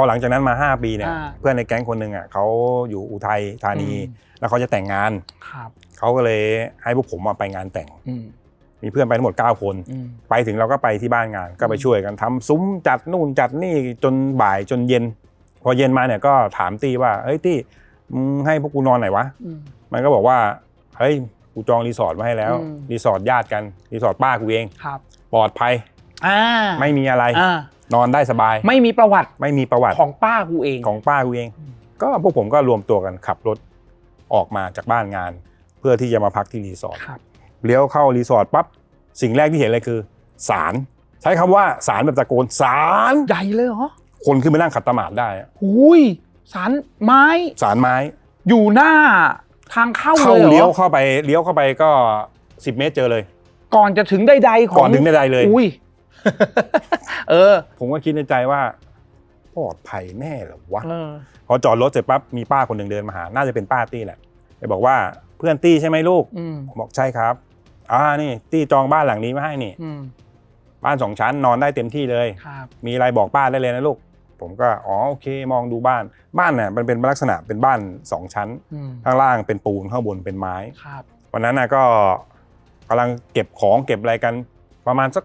พอหลังจากนั้นมา 5 ปีเนี่ยอ่าเพื่อนในแก๊งคนหนึ่งอะเขาอยู่อุทัยธานี อืม แล้วเขาจะแต่งงานครับเขาก็เลยให้พวกผมมาไปงานแต่ง อืมมีเพื่อนไปทั้งหมด 9 คน อืม ไปถึงเราก็ไปที่บ้านงานก็ไปอืมช่วยกันทำซุ้มจัดนู่นจัดนี่จนบ่ายจนเย็น พอเย็นมาเนี่ยก็ถามตี้ว่าเฮ้ยตี้มึงให้พวกกูนอนไหนวะ อืม มันก็บอกว่าเฮ้ยกูจองรีสอร์ทไว้ให้แล้วอืม รีสอร์ทญาติกันรีสอร์ทป้ากูเอง ครับปลอดภัยอ่าไม่มีอะไร อ่า นอนได้สบาย ไม่มีประวัติไม่มีประวัติของป้ากูเองของป้ากูเองอืมก็พวกผมก็รวมตัวกันขับรถออกมาจากบ้านงาน เพื่อที่จะมาพักที่รีสอร์ทครับเลี้ยวเข้ารีสอร์ทปั๊บสิ่งแรกที่เห็นเลยคือศาลใช้คำว่าศาลแบบตะโกนศาลใหญ่เลยเหรอคนขึ้นไปนั่งขัดตมาดได้อะหุยสารไม้ศาลไม้ อยู่หน้าทางเข้าเข้าเลยเหรอเลี้ยวเข้าไปเลี้ยวเข้าไปก็10เมตรเจอเลย ก่อนจะถึงใดๆของก่อนถึงใดๆเลยอุ้ย เออ ผมก็คิดในใจว่าปลอดภัยแน่เหรอวะเออ พอจอดรถเสร็จปั๊บมีป้าคนหนึ่งเดินมาหา น่าจะเป็นป้าตี้แหละไปบอกว่าเพื่อนตี้ใช่ไหมลูกอืมผมบอกใช่ครับ อ่านี่ ตี้จองบ้านหลังนี้มาให้นี่ อืมบ้านสองชั้นนอนได้เต็มที่เลย ครับ มีอะไรบอกป้าได้เลยนะลูก ผมก็อ๋อโอเค มองดูบ้าน บ้านเนี่ยมันเป็นลักษณะเป็นบ้านสองชั้น อืมข้างล่างเป็นปูนข้างบนเป็นไม้ ครับ วันนั้นนะก็กำลังเก็บของเก็บอะไรกันประมาณสัก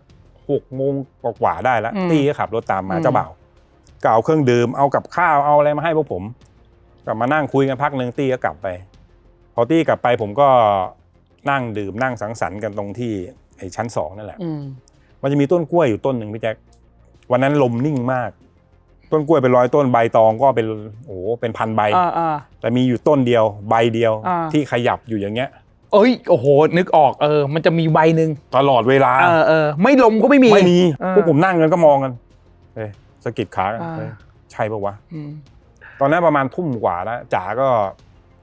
หกโมงกว่าๆได้แล้วอืม ตี้ก็ขับรถตามมาอืมเจ้าบ่าวก็เอาเครื่องดื่มเอากับข้าวเอาอะไรมาให้พวกผมกลับมานั่งคุยกันพักหนึ่งตี้ก็กลับไป พอตี้กลับไปผมก็นั่งดื่มนั่งสังสรรค์กันตรงที่ไอ้ชั้นสองนั่นแหละ อืมมันจะมีต้นกล้วยอยู่ต้นหนึ่งพี่แจ็ควันนั้นลมนิ่งมาก ต้นกล้วยเป็นร้อยต้นใบตองก็เป็นโอ้โหเป็นพันใบ อ่าอ่า แต่มีอยู่ต้นเดียว ใบเดียว อ่า ที่ขยับอยู่อย่างเงี้ย เอ้ยโอ้โหนึกออกเออ มันจะมีใบหนึ่งตลอดเวลา เออเออไม่ลมก็ไม่มี ไม่มีเออ พวกผมนั่งกันก็มองกันเอ้ยสะกิดขากันอ่า เอ้ยใช่ปะวะ อืมตอนนั้นประมาณทุ่มกว่าแล้วจ๋าก็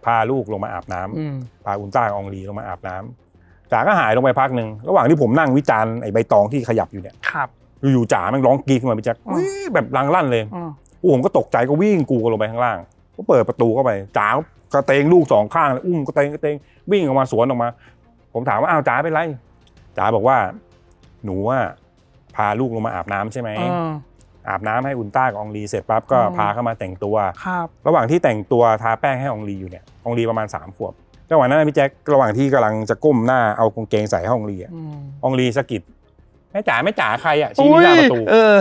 พาลูกลงมาอาบน้ำอืมพาอุลตร้ากับอองลีลงมาอาบน้ำจ๋าก็หายลงไปพักหนึ่งระหว่างที่ผมนั่งวิจารณ์ไอ้ใบตองที่ขยับอยู่เนี่ยครับ อยู่ๆจ๋าแมันร้องกรีดขึ้นมาพี่แจ็คอ่าอุ๊ยแบบรังลั่นเลย อืมโอ้ผมก็ตกใจก็วิ่งกูกันลงไปข้างล่าง ก็เปิดประตูเข้าไปจ๋า กระเตงลูกสองข้างเลยอุ้มกระเตงกระเตงวิ่งออกมาสวนออกมา ผมถามว่าอ้าวจ๋าเป็นไรจ๋าบอกว่า หนูว่าพาลูกลงมาอาบน้ำใช่ไหมเอออาบน้ำให้อุลตร้ากับอองลีเสร็จปั๊บก็อืมพาเข้ามาแต่งตัวครับระหว่างที่แต่งตัวทาแป้งให้อองลีอยู่เนี่ยอองลีประมาณสามขวบระหว่างนั้นนะพี่แจ็คระหว่างที่กำลังจะก้มหน้าเอากางเกงใส่ให้อองลีอะอืมอองลีสะกิดแม่จ๋าแม่จ๋าใครอะชี้ที่หน้าประตูเออ